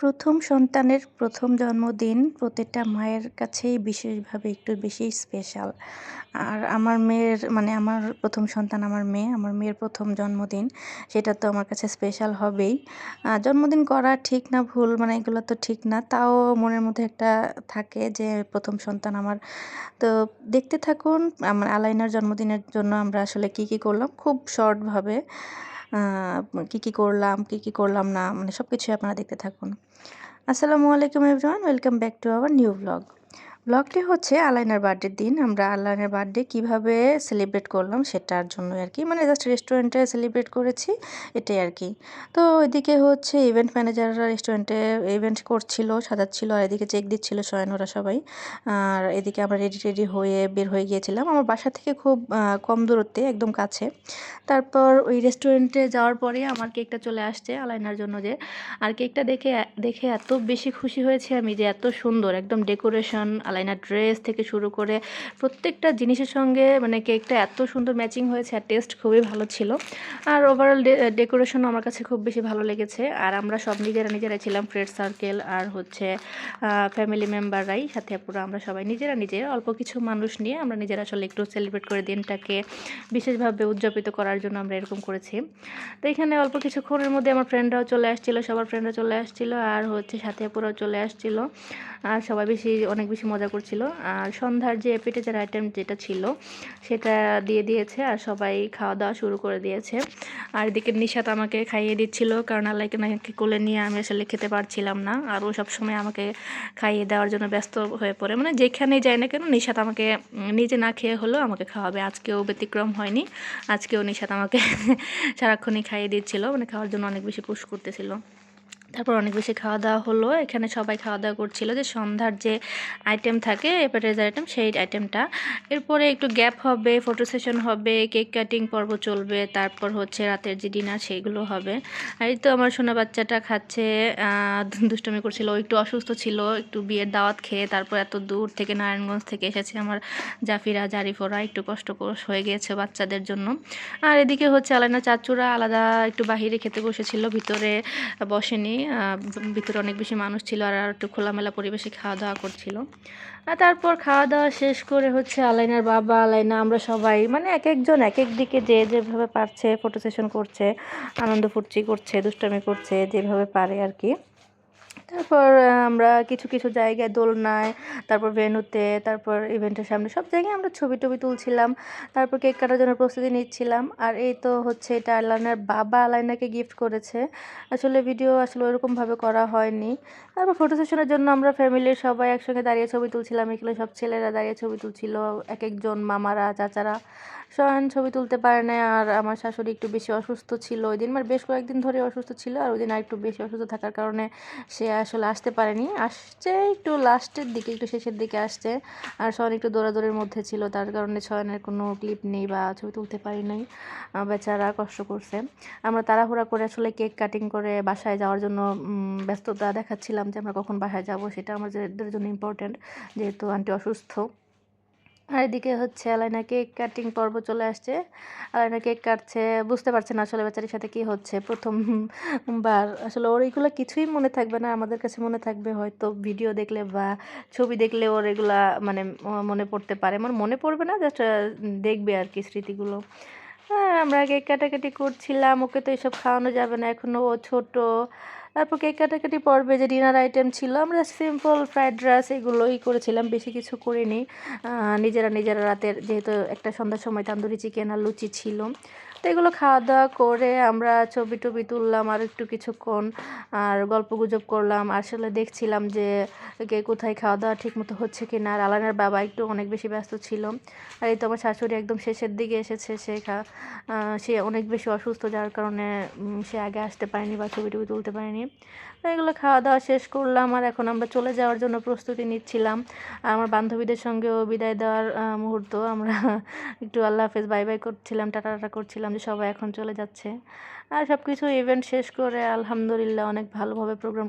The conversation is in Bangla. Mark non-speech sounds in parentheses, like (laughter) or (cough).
প্রথম সন্তানের প্রথম জন্মদিন প্রত্যেকটা মায়ের কাছেই বিশেষভাবে একটু বেশি স্পেশাল আর আমার মেয়ের মানে আমার প্রথম সন্তান আমার মেয়ে, আমার মেয়ের প্রথম জন্মদিন, সেটা তো আমার কাছে স্পেশাল হবেই। জন্মদিন করা ঠিক না, ভুল মানে এগুলো তো ঠিক না, তাও মনের মধ্যে একটা থাকে যে প্রথম সন্তান আমার। তো দেখতে থাকুন, আমার আলাইনার জন্মদিনের জন্য আমরা আসলে কি কি করলাম, খুব শর্টভাবে কি কি করলাম, কি কি করলাম না মানে সব কিছুই আপনারা দেখতে থাকুন। আসসালামু আলাইকুম everyone, welcome back to our new blog. ব্লগটি হচ্ছে আলাইনার বার্থডের দিন। আমরা আলাইনার বার্থডে কীভাবে সেলিব্রেট করলাম সেটার জন্য আর কি। মানে জাস্ট রেস্টুরেন্টে সেলিব্রেট করেছি, এটাই আর কি। তো এদিকে হচ্ছে ইভেন্ট ম্যানেজাররা রেস্টুরেন্টে ইভেন্ট করছিল, সাজাচ্ছিল, আর এদিকে চেক দিচ্ছিল সয়ন ওরা সবাই। আর এদিকে আমরা রেডি রেডি হয়ে বের হয়ে গিয়েছিলাম। আমার বাসা থেকে খুব কম দূরত্বে, একদম কাছে। তারপর ওই রেস্টুরেন্টে যাওয়ার পরে আমার কেকটা চলে আসছে আলাইনার জন্য যে, আর কেকটা দেখে দেখে এত বেশি খুশি হয়েছে আমি যে এত সুন্দর, একদম ডেকোরেশন আলাইনার ড্রেস থেকে শুরু করে প্রত্যেকটা জিনিসের সঙ্গে মানে কেকটা এত সুন্দর ম্যাচিং হয়েছে আর টেস্ট খুবই ভালো ছিল। আর ওভারঅল ডেকোরেশনও আমার কাছে খুব বেশি ভালো লেগেছে। আর আমরা সব নিজেরা নিজেরাই ছিলাম ফ্রেন্ড সার্কেল আর হচ্ছে ফ্যামিলি মেম্বাররাই সাথে পুরো আমরা সবাই নিজেরা নিজের, অল্প কিছু মানুষ নিয়ে আমরা নিজেরা আসলে একটু সেলিব্রেট করে দিনটাকে বিশেষভাবে উদযাপিত করার জন্য আমরা এরকম করেছি। তো এখানে অল্প কিছুক্ষণের মধ্যে আমার ফ্রেন্ডরাও চলে আসছিল, সবার ফ্রেন্ডরা চলে আসছিল আর হচ্ছে সাথে পুরো চলে আসছিল। আর সবাই বেশি, অনেক বেশি মজা করছিল। আর সন্ধ্যার যে এপিটেজের আইটেম যেটা ছিল, সেটা দিয়ে দিয়েছে আর সবাই খাওয়া দাওয়া শুরু করে দিয়েছে। আর এদিকে নিশাত আমাকে খাইয়ে দিচ্ছিল কারণ আল্লাহকে নাকি কোলে নিয়ে আমি আসলে খেতে পারছিলাম না। আর ও সবসময় আমাকে খাইয়ে দেওয়ার জন্য ব্যস্ত হয়ে পড়ে। মানে যেখানেই যায় না কেন নিশাত আমাকে নিজে না খেয়ে হলেও আমাকে খাওয়াবে। আজকেও ব্যতিক্রম হয়নি। আজকেও নিশাত আমাকে (laughs) সারাক্ষণই খাইয়ে দিচ্ছিল। মানে খাওয়ার জন্য অনেক বেশি পুশ করতেছিল। তারপর অনেক বেশি খাওয়া দাওয়া হলো। এখানে সবাই খাওয়া দাওয়া করছিল যে সন্ধ্যার যে আইটেম থাকে অ্যাপাটাইজার আইটেম সেই আইটেমটা এরপরে একটু গ্যাপ হবে ফটো সেশন হবে কেক কাটিং পর্ব চলবে, তারপর হচ্ছে রাতের যে ডিনার সেইগুলো হবে। এই তো আমার সোনা বাচ্চাটা খাচ্ছে দুষ্টমি করছিল। একটু অসুস্থ ছিল, একটু বিয়ের দাওয়াত খেয়ে তারপর এত দূর থেকে নারায়ণগঞ্জ থেকে এসেছে আমার জাফিরা, জারিফোরা। একটু কষ্ট হয়ে গিয়েছে বাচ্চাদের জন্য। আর এদিকে হচ্ছে আলানা চাচুরা আলাদা একটু বাহিরে খেতে বসেছিল, ভিতরে বসেনি। ভিতরে অনেক বেশি মানুষ ছিল আর একটু খোলামেলা পরিবেশে খাওয়া দাওয়া করছিল। আর তারপর খাওয়া দাওয়া শেষ করে হচ্ছে আলাইনার বাবা, আলাইনা, আমরা সবাই মানে এক একজন এক এক দিকে যে যেভাবে পারছে ফটো সেশন করছে, আনন্দ ফুর্তি করছে, দুষ্টামি করছে, যেভাবে পারে আর কি। তারপর আমরা কিছু কিছু জায়গায় দোলনায়, তারপর ভেনুতে তারপর ইভেন্টের সামনে, সব জায়গায় আমরা ছবি টবি তুলছিলাম। তারপর কেক কাটার জন্য প্রস্তুতি নিচ্ছিলাম। আর এই তো হচ্ছে, এটা আলাইনার বাবা আলাইনাকে গিফট করেছে। আসলে ভিডিও আসলে ওরকমভাবে করা হয়নি। তারপর ফটো সেশনের জন্য আমরা ফ্যামিলির সবাই একসঙ্গে দাঁড়িয়ে ছবি তুলছিলাম। এগুলো সব ছেলেরা দাঁড়িয়ে ছবি তুলছিল। এক একজন মামারা, চাচারা। সয়ন ছবি তুলতে পারে না আর আমার শাশুড়ি একটু বেশি অসুস্থ ছিল ওই দিন। মানে বেশ কয়েকদিন ধরে অসুস্থ ছিল, আর ওই দিন আর একটু বেশি অসুস্থ থাকার কারণে সে আসলে আসতে পারেনি। আসছে একটু লাস্টের দিকে, একটু শেষের দিকে আসছে। আর সয়ন একটু দৌড়াদৌড়ির মধ্যে ছিল, তার কারণে সয়নের কোনো ক্লিপ নেই বা ছবি তুলতে পারি নাই। বেচারা কষ্ট করছে। আমরা তাড়াহুড়া করে আসলে কেক কাটিং করে বাসায় যাওয়ার জন্য ব্যস্ততা দেখাচ্ছিলাম যে আমরা কখন বাসায় যাব, সেটা আমাদের জন্য ইম্পর্ট্যান্ট যেহেতু আন্টি অসুস্থ। আর এদিকে হচ্ছে আলাইনা কেক কাটিং পর্ব চলে আসছে। আলাইনা কেক কাটছে, বুঝতে পারছে না আসলে বেচারির সাথে কি হচ্ছে। প্রথমবার আসলে ওর এইগুলো কিছুই মনে থাকবে না, আমাদের কাছে মনে থাকবে হয়তো ভিডিও দেখলে বা ছবি দেখলে ওর এগুলা মানে মনে পড়তে পারে। মানে মনে পড়বে না জাস্ট দেখবে আর কি স্মৃতিগুলো। হ্যাঁ আমরা কেক কাটাকাটি করছিলাম, ওকে তো এসব খাওয়ানো যাবে না এখনও ও ছোটো। তারপর কেক কাটাকাটি পর্বে যে ডিনার আইটেম ছিল, আমরা সিম্পল ফ্রাইড রাইস এগুলোই করেছিলাম, বেশি কিছু করিনি। নিজেরা নিজেরা রাতের যেহেতু একটা সন্ধ্যার সময় তান্দুরি চিকেন আর লুচি ছিল। তো এগুলো খাওয়া দাওয়া করে আমরা ছবি টবি তুললাম আর একটু কিছুক্ষণ, আর গল্প গুজব করলাম। আসলে দেখছিলাম যে কে কোথায় খাওয়া দাওয়া ঠিক মতো হচ্ছে কি না আর আলানের বাবা একটু অনেক বেশি ব্যস্ত ছিল। আর এই তো আমার শাশুড়ি একদম শেষের দিকে এসেছে সে সে অনেক বেশি অসুস্থ, যার কারণে সে আগে আসতে পারেনি বা ছবি টবি তুলতে পারেনি। তো এগুলো খাওয়া দাওয়া শেষ করলাম। আর এখন আমরা চলে যাওয়ার জন্য প্রস্তুতি নিচ্ছিলাম। আর আমার বান্ধবীদের সঙ্গেও বিদায় দেওয়ার মুহূর্ত। আমরা একটু আল্লাহ হাফেজ বাই বাই করছিলাম টাটা টাটা করছিলাম। যে সবাই এখন চলে যাচ্ছে। আর সব কিছু ইভেন্ট শেষ করে আলহামদুলিল্লাহ অনেক ভালোভাবে প্রোগ্রামটা